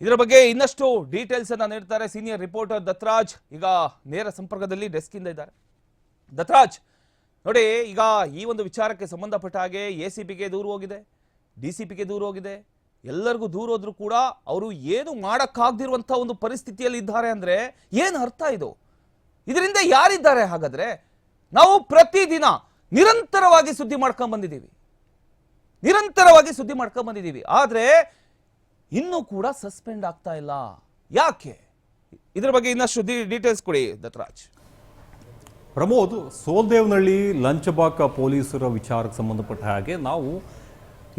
ಇದರ ಬಗ್ಗೆ ಇನ್ನಷ್ಟು ಡೀಟೇಲ್ಸ್ ಅನ್ನ ನೀಡ್ತಾರೆ ಸೀನಿಯರ್ ರಿಪೋರ್ಟರ್ ದತ್ರಾಜ್. ಈಗ ನೇರ ಸಂಪರ್ಕದಲ್ಲಿ ಡೆಸ್ಕ್ ಇಂದ ಇದ್ದಾರೆ. ದತ್ರಾಜ್, ನೋಡಿ, ಈಗ ಈ ಒಂದು ವಿಚಾರಕ್ಕೆ ಸಂಬಂಧಪಟ್ಟ ಹಾಗೆ ಎ ಸಿ ಪಿಗೆ ದೂರು ಹೋಗಿದೆ ಡಿ ಸಿ ಪಿಗೆ ದೂರು ಹೋಗಿದೆ. ಎಲ್ಲರಿಗೂ ದೂರ ಹೋದ್ರೂ ಕೂಡ ಅವರು ಏನು ಮಾಡೋಕ್ಕಾಗದಿರುವಂಥ ಒಂದು ಪರಿಸ್ಥಿತಿಯಲ್ಲಿ ಇದ್ದಾರೆ ಅಂದ್ರೆ ಏನು ಅರ್ಥ ಇದು? ಇದರಿಂದ ಯಾರಿದ್ದಾರೆ ಹಾಗಾದ್ರೆ? ನಾವು ಪ್ರತಿದಿನ ನಿರಂತರವಾಗಿ ಸುದ್ದಿ ಮಾಡ್ಕೊಂಡ್ ಬಂದಿದ್ದೀವಿ ನಿರಂತರವಾಗಿ ಸುದ್ದಿ ಮಾಡ್ಕೊಂಡ್ ಬಂದಿದ್ದೀವಿ ಆದ್ರೆ ಇನ್ನೂ ಕೂಡ ಸಸ್ಪೆಂಡ್ ಆಗ್ತಾ ಇಲ್ಲ. ಯಾಕೆ? ಇದರ ಬಗ್ಗೆ ಇನ್ನಷ್ಟು ಡೀಟೇಲ್ಸ್ ಕೊಡಿ ದತ್ರಾಜ್ ಪ್ರಮೋದ್, ಸೋಲ್ದೇವ್ನಹಳ್ಳಿ ಲಂಚಬಾಕ ಪೊಲೀಸರ ವಿಚಾರಕ್ಕೆ ಸಂಬಂಧಪಟ್ಟ ಹಾಗೆ ನಾವು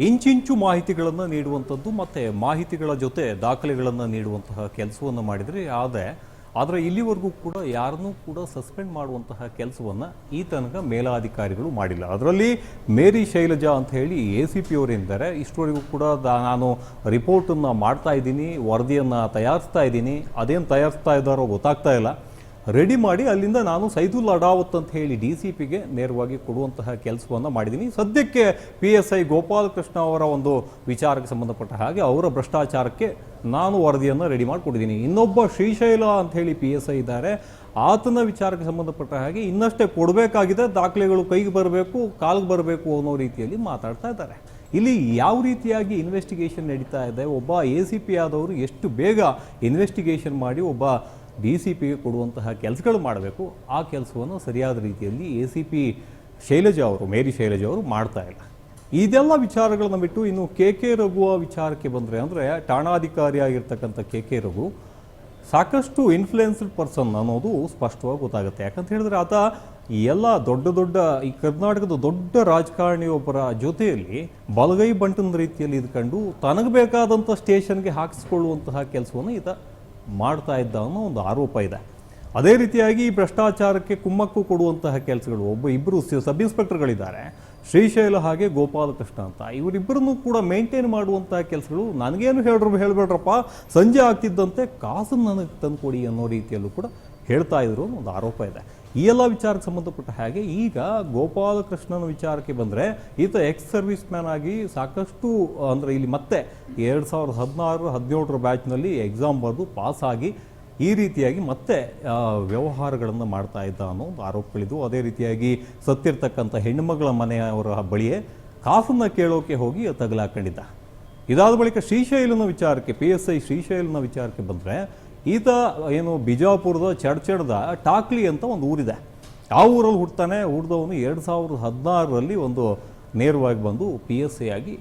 ಇಂಚಿಂಚು ಮಾಹಿತಿಗಳನ್ನು ನೀಡುವಂಥದ್ದು ಮತ್ತು ಮಾಹಿತಿಗಳ ಜೊತೆ ದಾಖಲೆಗಳನ್ನು ನೀಡುವಂತಹ ಕೆಲಸವನ್ನು ಮಾಡಿದರೆ, ಆದರೆ ಆದರೆ ಇಲ್ಲಿವರೆಗೂ ಕೂಡ ಯಾರನ್ನೂ ಕೂಡ ಸಸ್ಪೆಂಡ್ ಮಾಡುವಂತಹ ಕೆಲಸವನ್ನು ಈ ತನಕ ಮೇಲಾಧಿಕಾರಿಗಳು ಮಾಡಿಲ್ಲ. ಅದರಲ್ಲಿ ಮೇರಿ ಶೈಲಜಾ ಅಂತ ಹೇಳಿ ಎ ಸಿ ಪಿ ಅವರಿದ್ದಾರೆ ಇಷ್ಟವರೆಗೂ ಕೂಡ ನಾನು ರಿಪೋರ್ಟನ್ನು ಮಾಡ್ತಾ ಇದ್ದೀನಿ, ವರದಿಯನ್ನು ತಯಾರಿಸ್ತಾ ಇದ್ದೀನಿ. ಅದೇನು ತಯಾರಿಸ್ತಾ ಇದ್ದಾರೋ ಗೊತ್ತಾಗ್ತಾ ಇಲ್ಲ. ರೆಡಿ ಮಾಡಿ ಅಲ್ಲಿಂದ ನಾನು ಸೈದುಲ್ ಅಡಾವತ್ ಅಂತ ಹೇಳಿ ಡಿ ಸಿ ಪಿಗೆ ನೇರವಾಗಿ ಕೊಡುವಂತಹ ಕೆಲಸವನ್ನು ಮಾಡಿದ್ದೀನಿ ಸದ್ಯಕ್ಕೆ ಪಿ ಎಸ್ ಐ ಗೋಪಾಲಕೃಷ್ಣ ಅವರ ಒಂದು ವಿಚಾರಕ್ಕೆ ಸಂಬಂಧಪಟ್ಟ ಹಾಗೆ ಅವರ ಭ್ರಷ್ಟಾಚಾರಕ್ಕೆ ನಾನು ವರದಿಯನ್ನು ರೆಡಿ ಮಾಡಿಕೊಟ್ಟಿದ್ದೀನಿ ಇನ್ನೊಬ್ಬ ಶ್ರೀಶೈಲ ಅಂತ ಹೇಳಿ ಪಿ ಎಸ್ ಐ ಇದ್ದಾರೆ. ಆತನ ವಿಚಾರಕ್ಕೆ ಸಂಬಂಧಪಟ್ಟ ಹಾಗೆ ಇನ್ನಷ್ಟೇ ಕೊಡಬೇಕಾಗಿದೆ, ದಾಖಲೆಗಳು ಕೈಗೆ ಬರಬೇಕು, ಕಾಲಿಗೆ ಬರಬೇಕು ಅನ್ನೋ ರೀತಿಯಲ್ಲಿ ಮಾತಾಡ್ತಾ ಇದ್ದಾರೆ. ಇಲ್ಲಿ ಯಾವ ರೀತಿಯಾಗಿ ಇನ್ವೆಸ್ಟಿಗೇಷನ್ ನಡೀತಾ ಇದೆ? ಒಬ್ಬ ಎ ಸಿ ಪಿ ಆದವರು ಎಷ್ಟು ಬೇಗ ಇನ್ವೆಸ್ಟಿಗೇಷನ್ ಮಾಡಿ, ಒಬ್ಬ ಡಿ ಸಿ ಪಿಗೆ ಕೊಡುವಂತಹ ಕೆಲಸಗಳು ಮಾಡಬೇಕು. ಆ ಕೆಲಸವನ್ನು ಸರಿಯಾದ ರೀತಿಯಲ್ಲಿ ಎ ಸಿ ಪಿ ಶೈಲಜಾ ಅವರು, ಮೇರಿ ಶೈಲಜಾ ಅವರು ಮಾಡ್ತಾ ಇಲ್ಲ. ಇದೆಲ್ಲ ವಿಚಾರಗಳನ್ನ ಬಿಟ್ಟು ಇನ್ನು ಕೆ ಕೆ ರಘುವ ವಿಚಾರಕ್ಕೆ ಬಂದರೆ ಅಂದರೆ ಠಾಣಾಧಿಕಾರಿಯಾಗಿರ್ತಕ್ಕಂಥ ಕೆ ಕೆ ರಘು ಸಾಕಷ್ಟು ಇನ್ಫ್ಲುಯೆನ್ಸ್ಡ್ ಪರ್ಸನ್ ಅನ್ನೋದು ಸ್ಪಷ್ಟವಾಗಿ ಗೊತ್ತಾಗುತ್ತೆ. ಯಾಕಂತ ಹೇಳಿದ್ರೆ ಆತ ಈ ಎಲ್ಲ ದೊಡ್ಡ ದೊಡ್ಡ ಈ ಕರ್ನಾಟಕದ ದೊಡ್ಡ ರಾಜಕಾರಣಿಯೊಬ್ಬರ ಜೊತೆಯಲ್ಲಿ ಬಲಗೈ ಬಂಟನ ರೀತಿಯಲ್ಲಿ ಇದ್ಕೊಂಡು ತನಗೆ ಬೇಕಾದಂಥ ಸ್ಟೇಷನ್ಗೆ ಹಾಕಿಸ್ಕೊಳ್ಳುವಂತಹ ಕೆಲಸವನ್ನು ಈತ ಮಾಡ್ತಾ ಇದ್ದ ಅನ್ನೋ ಒಂದು ಆರೋಪ ಇದೆ. ಅದೇ ರೀತಿಯಾಗಿ ಈ ಭ್ರಷ್ಟಾಚಾರಕ್ಕೆ ಕುಮ್ಮಕ್ಕು ಕೊಡುವಂತಹ ಕೆಲಸಗಳು, ಒಬ್ಬ ಇಬ್ಬರು ಸಬ್ ಇನ್ಸ್ಪೆಕ್ಟರ್ಗಳಿದ್ದಾರೆ. ಶ್ರೀಶೈಲ ಹಾಗೆ ಗೋಪಾಲಕೃಷ್ಣ ಅಂತ. ಇವರಿಬ್ಬರನ್ನು ಕೂಡ ಮೇಂಟೈನ್ ಮಾಡುವಂತಹ ಕೆಲಸಗಳು ನನಗೇನು ಹೇಳ್ರು, ಹೇಳಬೇಡ್ರಪ್ಪ, ಸಂಜೆ ಆಗ್ತಿದ್ದಂತೆ ಕಾಸನ್ನು ನನಗೆ ತಂದುಕೊಡಿ ಅನ್ನೋ ರೀತಿಯಲ್ಲೂ ಕೂಡ ಹೇಳ್ತಾ ಇದ್ರು ಒಂದು ಆರೋಪ ಇದೆ. ಈ ಎಲ್ಲ ವಿಚಾರಕ್ಕೆ ಸಂಬಂಧಪಟ್ಟ ಹಾಗೆ ಈಗ ಗೋಪಾಲಕೃಷ್ಣನ ವಿಚಾರಕ್ಕೆ ಬಂದರೆ ಈತ ಎಕ್ಸ್ ಸರ್ವಿಸ್ ಮ್ಯಾನ್ ಆಗಿ ಸಾಕಷ್ಟು, ಅಂದರೆ ಇಲ್ಲಿ ಮತ್ತೆ ಎರಡು ಸಾವಿರದ ಹದಿನಾರು ಹದಿನೇಳರ ಬ್ಯಾಚ್ನಲ್ಲಿ ಎಕ್ಸಾಮ್ ಬರೆದು ಪಾಸಾಗಿ ಈ ರೀತಿಯಾಗಿ ಮತ್ತೆ ವ್ಯವಹಾರಗಳನ್ನು ಮಾಡ್ತಾ ಇದ್ದ ಅನ್ನೋ ಒಂದು ಆರೋಪಗಳಿದ್ವು ಅದೇ ರೀತಿಯಾಗಿ ಸತ್ತಿರ್ತಕ್ಕಂಥ ಹೆಣ್ಣುಮಗಳ ಮನೆಯವರ ಬಳಿಯೇ ಕಾಸನ್ನು ಕೇಳೋಕೆ ಹೋಗಿ ತಗಲಾಕೊಂಡಿದ್ದ. ಇದಾದ ಬಳಿಕ ಶ್ರೀಶೈಲನ ವಿಚಾರಕ್ಕೆ ಪಿ ಎಸ್ ಐ ಶ್ರೀಶೈಲನ ವಿಚಾರಕ್ಕೆ ಬಂದರೆ ಈತ ಏನು ಬಿಜಾಪುರದ ಚಡ್ಚಡ್ದ ಟಾಕ್ಲಿ ಅಂತ ಒಂದು ಊರಿದೆ. ಆ ಊರಲ್ಲಿ ಹುಡ್ತಾನೆ ಹುಡ್ದವನು ಎರಡು ಸಾವಿರದ ಹದಿನಾರರಲ್ಲಿ ಒಂದು ನೇರವಾಗಿ ಬಂದು ಪಿ ಎಸ್ ಐ ಆಗಿ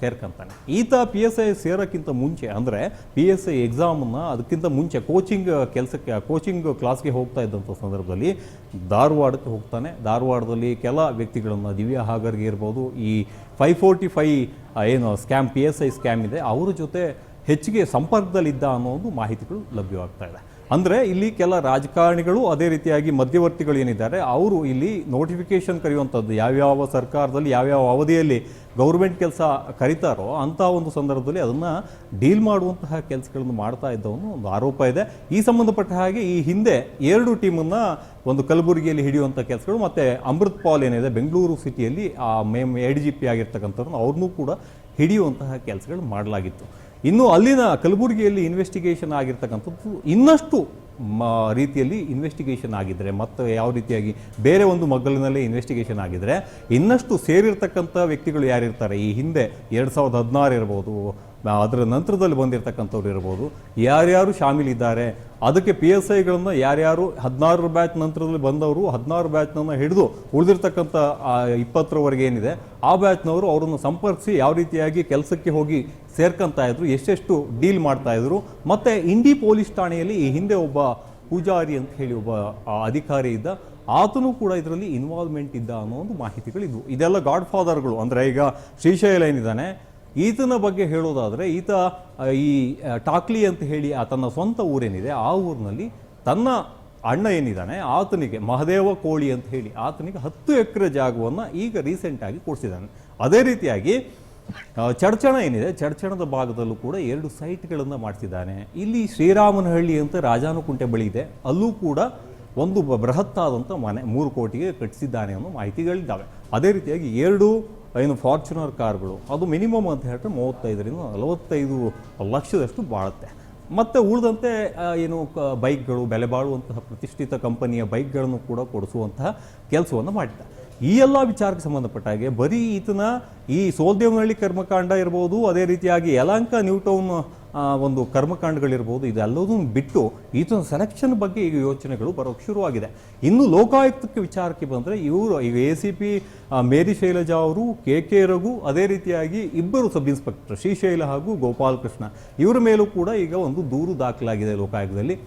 ಸೇರ್ಕೊಂತಾನೆ. ಈತ ಪಿ ಎಸ್ ಐ ಸೇರೋಕ್ಕಿಂತ ಮುಂಚೆ, ಅಂದರೆ ಪಿ ಎಸ್ ಐ ಎಕ್ಸಾಮನ್ನು ಅದಕ್ಕಿಂತ ಮುಂಚೆ ಕೋಚಿಂಗ್ ಕೆಲಸಕ್ಕೆ ಕೋಚಿಂಗ್ ಕ್ಲಾಸ್ಗೆ ಹೋಗ್ತಾ ಇದ್ದಂಥ ಸಂದರ್ಭದಲ್ಲಿ ಧಾರವಾಡಕ್ಕೆ ಹೋಗ್ತಾನೆ. ಧಾರವಾಡದಲ್ಲಿ ಕೆಲ ವ್ಯಕ್ತಿಗಳನ್ನು ದಿವ್ಯಾ ಹಾಗರ್ಗೆ ಇರ್ಬೋದು. ಈ ಫೈವ್ ಫೋರ್ಟಿ ಫೈ ಏನು scam P S I scam ಇದೆ. ಅವರ ಜೊತೆ ಹೆಚ್ಚಿಗೆ ಸಂಪರ್ಕದಲ್ಲಿದ್ದ ಅನ್ನೋದು ಮಾಹಿತಿಗಳು ಲಭ್ಯವಾಗ್ತಾ ಇದೆ. ಅಂದರೆ ಇಲ್ಲಿ ಕೆಲ ರಾಜಕಾರಣಿಗಳು ಅದೇ ರೀತಿಯಾಗಿ ಮಧ್ಯವರ್ತಿಗಳು ಏನಿದ್ದಾರೆ, ಅವರು ಇಲ್ಲಿ ನೋಟಿಫಿಕೇಶನ್ ಕರೆಯುವಂಥದ್ದು ಯಾವ್ಯಾವ ಸರ್ಕಾರದಲ್ಲಿ ಯಾವ್ಯಾವ ಅವಧಿಯಲ್ಲಿ ಗೌರ್ಮೆಂಟ್ ಕೆಲಸ ಕರೀತಾರೋ ಅಂಥ ಒಂದು ಸಂದರ್ಭದಲ್ಲಿ ಅದನ್ನು ಡೀಲ್ ಮಾಡುವಂತಹ ಕೆಲಸಗಳನ್ನು ಮಾಡ್ತಾ ಇದ್ದವನು ಒಂದು ಆರೋಪ ಇದೆ. ಈ ಸಂಬಂಧಪಟ್ಟ ಹಾಗೆ ಈ ಹಿಂದೆ ಎರಡು ಟೀಮನ್ನು ಒಂದು ಕಲಬುರಗಿಯಲ್ಲಿ ಹಿಡಿಯುವಂಥ ಕೆಲಸಗಳು, ಮತ್ತು ಅಮೃತ್ ಪಾಲ್ ಏನಿದೆ ಬೆಂಗಳೂರು ಸಿಟಿಯಲ್ಲಿ ಆ ma'am A D G P ಆಗಿರ್ತಕ್ಕಂಥವ್ರನ್ನ ಅವ್ರನ್ನೂ ಕೂಡ ಹಿಡಿಯುವಂತಹ ಕೆಲಸಗಳು ಮಾಡಲಾಗಿತ್ತು. ಇನ್ನು ಅಲ್ಲಿನ ಕಲಬುರಗಿಯಲ್ಲಿ ಇನ್ವೆಸ್ಟಿಗೇಷನ್ ಆಗಿರ್ತಕ್ಕಂಥದ್ದು ಇನ್ನಷ್ಟು ರೀತಿಯಲ್ಲಿ ಇನ್ವೆಸ್ಟಿಗೇಷನ್ ಆಗಿದ್ದರೆ ಮತ್ತು ಯಾವ ರೀತಿಯಾಗಿ ಬೇರೆ ಒಂದು ಮಗ್ಗಲಿನಲ್ಲಿ ಇನ್ವೆಸ್ಟಿಗೇಷನ್ ಆಗಿದ್ದರೆ ಇನ್ನಷ್ಟು ಸೇರಿರ್ತಕ್ಕಂಥ ವ್ಯಕ್ತಿಗಳು ಯಾರಿರ್ತಾರೆ? ಈ ಹಿಂದೆ ಎರಡು ಸಾವಿರದ ಹದಿನಾರು ಇರ್ಬೋದು ಅದರ ನಂತರದಲ್ಲಿ ಬಂದಿರತಕ್ಕಂಥವ್ರು ಇರ್ಬೋದು. ಯಾರ್ಯಾರು ಶಾಮೀಲಿದ್ದಾರೆ, ಅದಕ್ಕೆ ಪಿ ಎಸ್ ಐಗಳನ್ನು ಯಾರ್ಯಾರು ಹದಿನಾರು ಬ್ಯಾಚ್ ನಂತರದಲ್ಲಿ ಬಂದವರು ಹದಿನಾರು ಬ್ಯಾಚ್ನನ್ನು ಹಿಡಿದು ಉಳಿದಿರ್ತಕ್ಕಂಥ ಇಪ್ಪತ್ತರವರೆಗೆ ಏನಿದೆ, ಆ ಬ್ಯಾಚ್ನವರು ಅವರನ್ನು ಸಂಪರ್ಕಿಸಿ ಯಾವ ರೀತಿಯಾಗಿ ಕೆಲಸಕ್ಕೆ ಹೋಗಿ ಸೇರ್ಕೊಂತಾ ಇದ್ರು, ಎಷ್ಟೆಷ್ಟು ಡೀಲ್ ಮಾಡ್ತಾ ಇದ್ರು. ಮತ್ತು ಇಂಡಿ ಪೊಲೀಸ್ ಠಾಣೆಯಲ್ಲಿ ಈ ಹಿಂದೆ ಒಬ್ಬ ಪೂಜಾರಿ ಅಂತ ಹೇಳಿ ಒಬ್ಬ ಅಧಿಕಾರಿ ಇದ್ದ, ಆತನು ಕೂಡ ಇದರಲ್ಲಿ ಇನ್ವಾಲ್ವ್ಮೆಂಟ್ ಇದ್ದ ಅನ್ನೋ ಒಂದು ಮಾಹಿತಿಗಳಿದ್ವು. ಇದೆಲ್ಲ ಗಾಡ್ ಫಾದರ್ಗಳು ಅಂದರೆ ಈಗ ಶ್ರೀಶೈಲ ಏನಿದ್ದಾನೆ ಈತನ ಬಗ್ಗೆ ಹೇಳೋದಾದರೆ ಈತ ಈ ಟಾಕ್ಲಿ ಅಂತ ಹೇಳಿ ತನ್ನ ಸ್ವಂತ ಊರೇನಿದೆ, ಆ ಊರಿನಲ್ಲಿ ತನ್ನ ಅಣ್ಣ ಏನಿದ್ದಾನೆ, ಆತನಿಗೆ ಮಹದೇವ ಕೋಳಿ ಅಂತ ಹೇಳಿ ಆತನಿಗೆ ಹತ್ತು ಎಕರೆ ಜಾಗವನ್ನು ಈಗ ರೀಸೆಂಟಾಗಿ ಕೊಡಿಸಿದ್ದಾನೆ. ಅದೇ ರೀತಿಯಾಗಿ ಚಡ್ಚಣ ಏನಿದೆ, ಚಡ್ಚಣದ ಭಾಗದಲ್ಲೂ ಕೂಡ ಎರಡು ಸೈಟ್ಗಳನ್ನು ಮಾಡಿಸಿದ್ದಾನೆ. ಇಲ್ಲಿ ಶ್ರೀರಾಮನಹಳ್ಳಿ ಅಂತ ರಾಜಾನುಕುಂಟೆ ಬಳಿ ಇದೆ. ಅಲ್ಲೂ ಕೂಡ ಒಂದು ಬೃಹತ್ತಾದಂಥ ಮನೆ, ಮೂರು ಕೋಟಿಗೆ ಕಟ್ಟಿಸಿದ್ದಾನೆ ಅನ್ನೋ ಮಾಹಿತಿಗಳಿದ್ದಾವೆ. ಅದೇ ರೀತಿಯಾಗಿ ಎರಡು ಏನು ಫಾರ್ಚುನರ್ ಕಾರ್ಗಳು. ಅದು ಮಿನಿಮಮ್ ಅಂತ ಹೇಳಿದ್ರೆ ಮೂವತ್ತೈದರಿಂದ ನಲವತ್ತೈದು ಲಕ್ಷದಷ್ಟು ಬಾಳುತ್ತೆ. ಮತ್ತು ಉಳಿದಂತೆ ಏನು, ಕ- ಬೈಕ್ಗಳು ಬೆಲೆ ಬಾಳುವಂತಹ ಪ್ರತಿಷ್ಠಿತ ಕಂಪನಿಯ ಬೈಕ್ಗಳನ್ನು ಕೂಡ ಕೊಡಿಸುವಂತಹ ಕೆಲಸವನ್ನು ಮಾಡಿದ್ದ ಈ ಎಲ್ಲ ವಿಚಾರಕ್ಕೆ ಸಂಬಂಧಪಟ್ಟ ಹಾಗೆ ಬರೀ ಈತನ ಈ ಸೋಲ್ದೇವನಹಳ್ಳಿ ಕರ್ಮಕಾಂಡ ಇರ್ಬೋದು, ಅದೇ ರೀತಿಯಾಗಿ ಯಲಾಂಕ ನ್ಯೂಟೌನ್ ಒಂದು ಕರ್ಮಕಾಂಡಗಳಿರ್ಬೋದು, ಇದೆಲ್ಲದನ್ನು ಬಿಟ್ಟು ಈತನ ಸೆಲೆಕ್ಷನ್ ಬಗ್ಗೆ ಈಗ ಯೋಚನೆಗಳು ಬರೋಕ್ಕೆ ಶುರುವಾಗಿದೆ. ಇನ್ನು ಲೋಕಾಯುಕ್ತಕ್ಕೆ ವಿಚಾರಕ್ಕೆ ಬಂದರೆ ಇವರು, ಈಗ A C P Mary Shailaja ಅವರು, ಕೆ ಕೆ ರಘು, ಅದೇ ರೀತಿಯಾಗಿ ಇಬ್ಬರು ಸಬ್ ಇನ್ಸ್ಪೆಕ್ಟರ್ ಶ್ರೀಶೈಲ ಹಾಗೂ ಗೋಪಾಲಕೃಷ್ಣ. ಇವರ ಮೇಲೂ ಕೂಡ ಈಗ ಒಂದು ದೂರು ದಾಖಲಾಗಿದೆ ಲೋಕಾಯುಕ್ತದಲ್ಲಿ.